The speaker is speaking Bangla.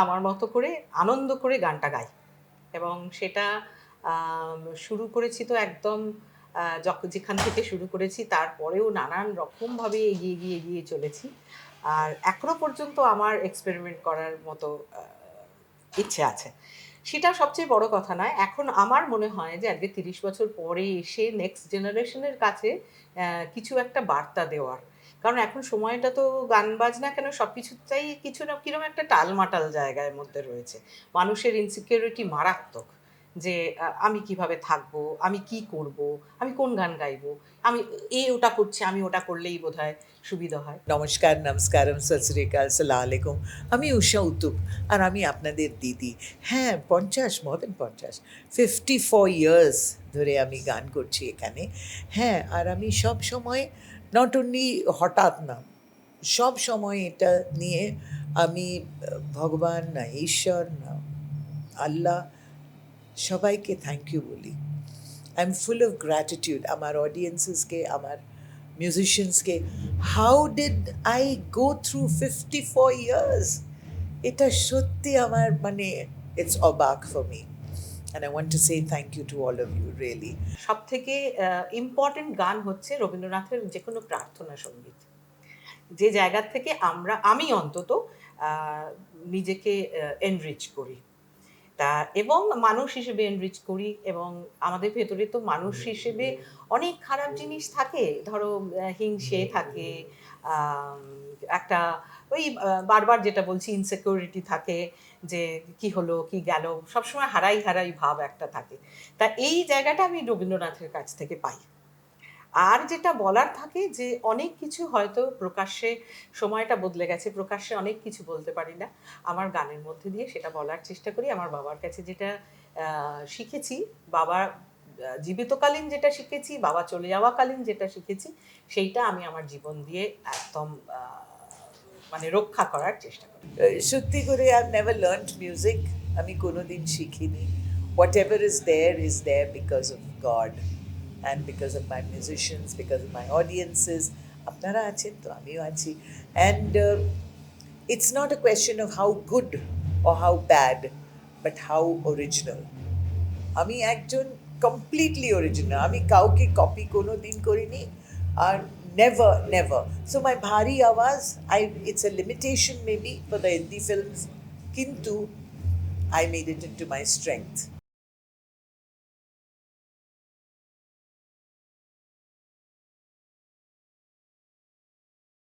আমি আমার মতো করে আনন্দ করে গানটা গাই। এবং সেটা শুরু করেছি তো একদম যেখান থেকে শুরু করেছি তারপরেও নানান রকমভাবে এগিয়ে গিয়ে এগিয়ে চলেছি। আর এখনও পর্যন্ত আমার এক্সপেরিমেন্ট করার মতো ইচ্ছে আছে। সেটা সবচেয়ে বড় কথা নয়, এখন আমার মনে হয় যে আজকে তিরিশ বছর পরে এসে নেক্সট জেনারেশনের কাছে কিছু একটা বার্তা দেওয়ার। কারণ এখন সময়টা তো গান বাজনা কেন সব কিছুটাই কিছু না কীরকম একটা টালমাটাল জায়গার মধ্যে রয়েছে। মানুষের ইনসিকিউরিটি মারাত্মক যে আমি কীভাবে থাকব, আমি কি করব, আমি কোন গান গাইবো, আমি এ ওটা করছি, আমি ওটা করলেই বোধহয় সুবিধা হয়। নমস্কার, নমস্কারম সত শ্রীকাল সালাম আলাইকুম। আমি উষা উতুপ আর আমি আপনাদের দিদি। হ্যাঁ পঞ্চাশ মোর দেন পঞ্চাশ। ফিফটি ফোর ইয়ার্স ধরে আমি গান করছি এখানে। হ্যাঁ আর আমি সব সময় নট অনলি হঠাৎ না সব সময় এটা নিয়ে আমি আহ, ভগবান না ঈশ্বর না আল্লাহ সবাইকে থ্যাংক ইউ বলি। I am full of gratitude আমার অডিয়েন্সেসকে আমার মিউজিশিয়ানসকে how did I go through fifty four years এটা সত্যি আমার মানে ইটস অবাক for me and I want to say thank you to all of you really সব থেকে ইম্পর্টেন্ট গান হচ্ছে রবীন্দ্রনাথের যে কোনো প্রার্থনা সংগীত। যে জায়গা থেকে আমরা, আমি অন্তত নিজেকে এনরিচ করি। তা এবং মানুষ হিসেবে এনরিচ করি এবং আমাদের ভেতরে তো মানুষ হিসেবে অনেক খারাপ জিনিস থাকে। ধরো হিংসে থাকে একটা ওই বারবার যেটা বলছি ইনসিকিউরিটি থাকে যে কি হলো কি গেল সবসময় হারাই হারাই ভাব একটা থাকে। তা এই জায়গাটা আমি রবীন্দ্রনাথের কাছ থেকে পাই। আর যেটা বলার থাকে যে অনেক কিছু হয়তো প্রকাশ্যে সময়টা বদলে গেছে, প্রকাশ্যে অনেক কিছু বলতে পারি না। আমার গানের মধ্যে দিয়ে সেটা বলার চেষ্টা করি। আমার বাবার কাছে যেটা শিখেছি, বাবা জীবিতকালীন যেটা শিখেছি, বাবা চলে যাওয়াকালীন যেটা শিখেছি, সেইটা আমি আমার জীবন দিয়ে একদম মানে রক্ষা করার চেষ্টা করি। সত্যি করে আই নেভার লার্ন মিউজিক আমি কোনোদিন শিখিনি। Whatever is there is there because of God and because of my musicians because of my audiences আপনারা আছেন তো আমিও আছি and it's not a question of how good O how bad but how original আমি একজন কমপ্লিটলি অরিজিনাল আমি কাউকে কপি কোনো দিন করিনি আর নেভার নেভার সো মাই ভারী আওয়াজ I it's a limitation maybe for the Hindi films কিন্তু I made it into my strength